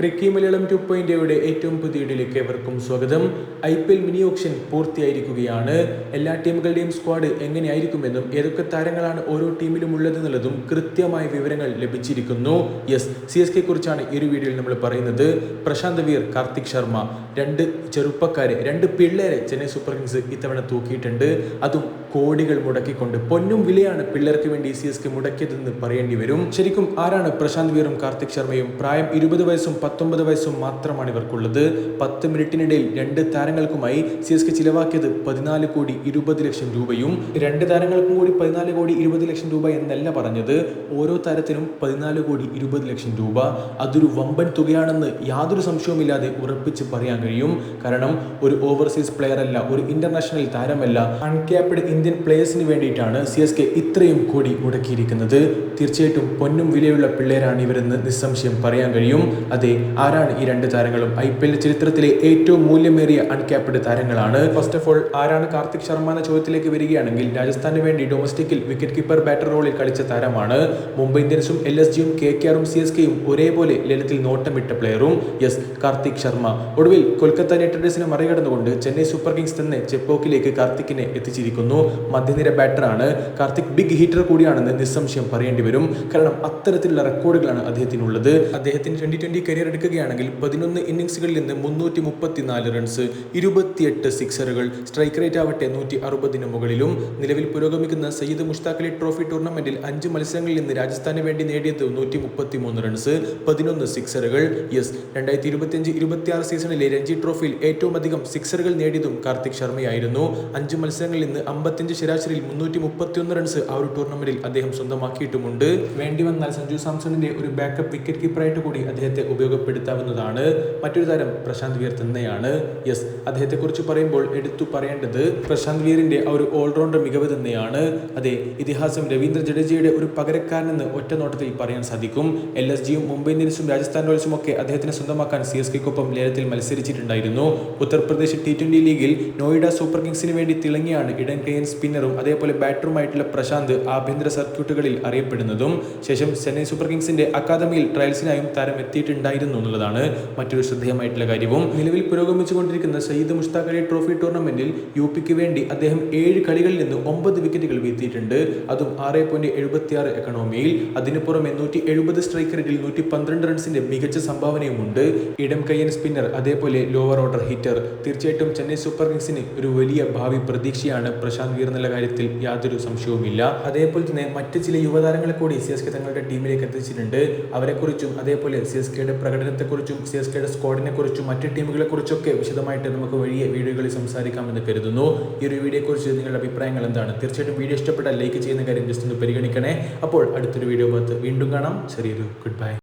ക്രിക്കി Malayalam to പോയിന്റയുടെ ഏറ്റവും പുതിയ ഇടയിലേക്ക് എവർക്കും സ്വാഗതം. I P L mini auction പൂർത്തിയായിരിക്കുകയാണ്. എല്ലാ ടീമുകളുടെയും സ്ക്വാഡ് എങ്ങനെയായിരിക്കുമെന്നും ഏതൊക്കെ താരങ്ങളാണ് ഓരോ ടീമിലും ഉള്ളതെന്നുള്ളതും കൃത്യമായ വിവരങ്ങൾ ലഭിച്ചിരിക്കുന്നു. യെസ് സി എസ് കെ കുറിച്ചാണ് ഈ ഒരു വീഡിയോയിൽ നമ്മൾ പറയുന്നത്. പ്രശാന്ത് വീർ കാർത്തിക് ശർമ്മ രണ്ട് ചെറുപ്പക്കാരെ രണ്ട് പിള്ളേരെ ചെന്നൈ സൂപ്പർ കിങ്സ് ഇത്തവണ തൂക്കിയിട്ടുണ്ട്. അതും കോടികൾ മുടക്കിക്കൊണ്ട് പൊന്നും വിലയാണ് പിള്ളേർക്ക് വേണ്ടി സി എസ് കെ മുടക്കിയതെന്ന് പറയേണ്ടി വരും. ശരിക്കും ആരാണ് പ്രശാന്ത് വീറും കാർത്തിക് ശർമ്മയും? പ്രായം ഇരുപത് വയസ്സും പത്തൊമ്പത് വയസ്സും മാത്രമാണ് ഇവർക്കുള്ളത്. പത്ത് മിനിറ്റിനിടയിൽ രണ്ട് താരങ്ങൾക്കുമായി സി എസ് കെ ചിലവാക്കിയത് പതിനാല് കോടി ഇരുപത് ലക്ഷം രൂപയും രണ്ട് താരങ്ങൾക്കും കൂടി പതിനാല് കോടി ഇരുപത് ലക്ഷം രൂപ എന്നല്ല പറഞ്ഞത്. ഓരോ താരത്തിനും പതിനാല് കോടി ഇരുപത് ലക്ഷം രൂപ. അതൊരു വമ്പൻ തുകയാണെന്ന് യാതൊരു സംശയവുമില്ലാതെ ഉറപ്പിച്ച് പറയാൻ കഴിയും. കാരണം ഒരു ഓവർസീസ് പ്ലെയർ അല്ല ഒരു ഇന്റർനാഷണൽ താരമല്ല. അൺക്യാപ്ഡ് ഇന്ത്യൻ പ്ലേയേഴ്സിന് വേണ്ടിയിട്ടാണ് സി എസ് കെ ഇത്രയും കോടി മുടക്കിയിരിക്കുന്നത്. തീർച്ചയായിട്ടും പൊന്നും വിലയുള്ള പിള്ളേരാണ് ഇവരെന്ന് നിസ്സംശയം പറയാൻ കഴിയും. അതെ ആരാണ് ഈ രണ്ട് താരങ്ങളും? ഐ പി എൽ ചരിത്രത്തിലെ ഏറ്റവും മൂല്യമേറിയ അൺക്യാപ്ഡ് താരങ്ങളാണ്. ഫസ്റ്റ് ഓഫ് ഓൾ ആരാണ് കാർത്തിക് ശർമ്മ എന്ന ചോദ്യത്തിലേക്ക് വരികയാണെങ്കിൽ രാജസ്ഥാന് വേണ്ടി ഡൊമസ്റ്റിക്കിൽ വിക്കറ്റ് കീപ്പർ ബാറ്റർ റോളിൽ കളിച്ച താരമാണ്. മുംബൈ ഇന്ത്യൻസും എൽ എസ് ജിയും കെ കെ ആറും സി എസ് കെയും ഒരേപോലെ ലളിതത്തിൽ നോട്ടമിട്ട പ്ലെയറും യെസ് കാർത്തിക് ശർമ്മ. ഒടുവിൽ കൊൽക്കത്ത നൈറ്റ് റൈഡേഴ്സിനെ മറികടന്നുകൊണ്ട് ചെന്നൈ സൂപ്പർ കിങ്സ് തന്നെ ചെപ്പോക്കിലേക്ക് കാർത്തിക്കിനെ എത്തിച്ചിരിക്കുന്നു. മധ്യനിര ബാറ്ററാണ് കാർത്തിക് ബിഗ് ഹീറ്റർ കൂടിയാണെന്ന് നിസ്സംശയം പറയേണ്ടി വരും. കാരണം അത്തരത്തിലുള്ള റെക്കോർഡുകളാണ് അദ്ദേഹത്തിനുള്ളത്. അദ്ദേഹത്തിന് ട്വന്റി ട്വന്റി കരിയർ എടുക്കുകയാണെങ്കിൽ പതിനൊന്ന് ഇന്നിംഗ്സുകളിൽ നിന്ന് മുന്നൂറ്റി മുപ്പത്തിനാല് റൺസ് ഇരുപത്തിയെട്ട് സിക്സറുകൾ സ്ട്രൈക്ക് റേറ്റ് ആവട്ടെ നൂറ്റി അറുപതിന് മുകളിലും. നിലവിൽ പുരോഗമിക്കുന്ന സയ്യിദ് മുഷ്താഖലി ട്രോഫി ടൂർണമെന്റിൽ അഞ്ച് മത്സരങ്ങളിൽ നിന്ന് രാജസ്ഥാന് വേണ്ടി നേടിയത് നൂറ്റി മുപ്പത്തി മൂന്ന് റൺസ് പതിനൊന്ന് സിക്സറുകൾ യെസ് രണ്ടായിരത്തി ഇരുപത്തിയഞ്ച് ഇരുപത്തിയാറ് സീസണിലെ രഞ്ജി ട്രോഫിയിൽ ഏറ്റവും അധികം സിക്സറുകൾ നേടിയതും കാർത്തിക് ശർമ്മയായിരുന്നു. അഞ്ച് മത്സരങ്ങളിൽ നിന്ന് അമ്പത്തിയഞ്ച് ശരാശരിയിൽ മുന്നൂറ്റി മുപ്പത്തിയൊന്ന് റൺസ് ആ ഒരു ടൂർണമെന്റിൽ അദ്ദേഹം സ്വന്തമാക്കിയിട്ടുമുണ്ട്. വേണ്ടി വന്നാൽ സഞ്ജു സാംസണിന്റെ ഒരു ബാക്കപ്പ് വിക്കറ്റ് കീപ്പറായിട്ട് കൂടി അദ്ദേഹത്തെ ഉപയോഗപ്പെടുത്താവുന്നതാണ്. മറ്റൊരു താരം പ്രശാന്ത് വീർ തന്നെയാണ്. യെസ് അദ്ദേഹത്തെക്കുറിച്ച് പറയുമ്പോൾ എടുത്തു പറയേണ്ടത് പ്രശാന്ത് വീറിന്റെ ആ ഒരു ഓൾറൗണ്ടർ മികവ് തന്നെയാണ്. അതെ ഇതിഹാസം രവീന്ദ്ര ജഡേജയുടെ ഒരു പകരക്കാരനെന്ന് ഒറ്റ നോട്ടത്തിൽ പറയാൻ സാധിക്കും. എൽ എസ് ജിയും മുംബൈ ഇന്ത്യൻസും രാജസ്ഥാൻ റോയൽസും ഒക്കെ അദ്ദേഹത്തിനെ സ്വന്തമാക്കാൻ സി എസ് കെക്കൊപ്പം ലേലത്തിൽ മത്സരിച്ചിട്ടുണ്ടായിരുന്നു. ഉത്തർപ്രദേശ് ടി ട്വന്റി ലീഗിൽ നോയിഡ സൂപ്പർ കിങ്സിന് വേണ്ടി തിളങ്ങിയാണ് ഇടൻ കെയൻ സ്പിന്നറും അതേപോലെ ബാറ്ററുമായിട്ടുള്ള പ്രശാന്ത് ആഭ്യന്തര സർക്യൂട്ടുകളിൽ അറിയപ്പെടുന്നതും ശേഷം ചെന്നൈ സൂപ്പർ കിങ്സിന്റെ അക്കാദമിയിൽ ട്രയൽസിനായും താരം എത്തിയിട്ടുണ്ടായിരുന്നു എന്നുള്ളതാണ് മറ്റൊരു ശ്രദ്ധേയമായിട്ടുള്ള കാര്യവും. നിലവിൽ പുരോഗമിച്ചുകൊണ്ടിരിക്കുന്ന സയ്യിദ് മുഷ്താഖ് അലി ട്രോഫി ടൂർണമെന്റിൽ യു പിക്ക് വേണ്ടി അദ്ദേഹം ഏഴ് കളികളിൽ നിന്ന് ഒമ്പത് വിക്കറ്റുകൾ വീഴ്ത്തിയിട്ടുണ്ട്. അതും ആറ് പോയിന്റ് എഴുപത്തിയാറ് എക്കണോമിയിൽ. അതിനു പുറമെ നൂറ്റി എഴുപത് സ്ട്രൈക്ക് റേറ്റിൽ നൂറ്റി പന്ത്രണ്ട് റൺസിന്റെ മികച്ച സംഭാവനയുമുണ്ട്. ഇടം കയ്യൻ സ്പിന്നർ അതേപോലെ ലോവർ ഓർഡർ ഹിറ്റർ. തീർച്ചയായിട്ടും ചെന്നൈ സൂപ്പർ കിങ്സിന് ഒരു വലിയ ഭാവി പ്രതീക്ഷയാണ് പ്രശാന്ത് വീർ എന്നുള്ള കാര്യത്തിൽ യാതൊരു സംശയവുമില്ല. അതേപോലെ തന്നെ മറ്റ് ചില യുവതാരങ്ങളെ കൂടി സി എസ് കെ തങ്ങളുടെ ടീമിലേക്ക് എത്തിച്ചിട്ടുണ്ട്. അവരെക്കുറിച്ചും അതേപോലെ സി എസ് കെയുടെ പ്രകടനത്തെക്കുറിച്ചും സി എസ് കെയുടെ സ്ക്വാഡിനെ കുറിച്ചും മറ്റ് ടീമുകളെ കുറിച്ചൊക്കെ വിശദമായിട്ട് നമുക്ക് വലിയ വീഡിയോകളിൽ സംസാരിക്കാമെന്ന് കരുതുന്നു. ഈ ഒരു വീഡിയോയെക്കുറിച്ച് നിങ്ങളുടെ അഭിപ്രായങ്ങൾ എന്താണ്? തീർച്ചയായിട്ടും വീഡിയോ ഇഷ്ടപ്പെട്ടാൽ ലൈക്ക് ചെയ്യുന്ന കാര്യം ജസ്റ്റ് ഒന്ന് പരിഗണിക്കണേ. അപ്പോൾ അടുത്തൊരു വീഡിയോ ഭാഗത്ത് വീണ്ടും കാണാം. ചെറിയൊരു ഗുഡ് ബൈ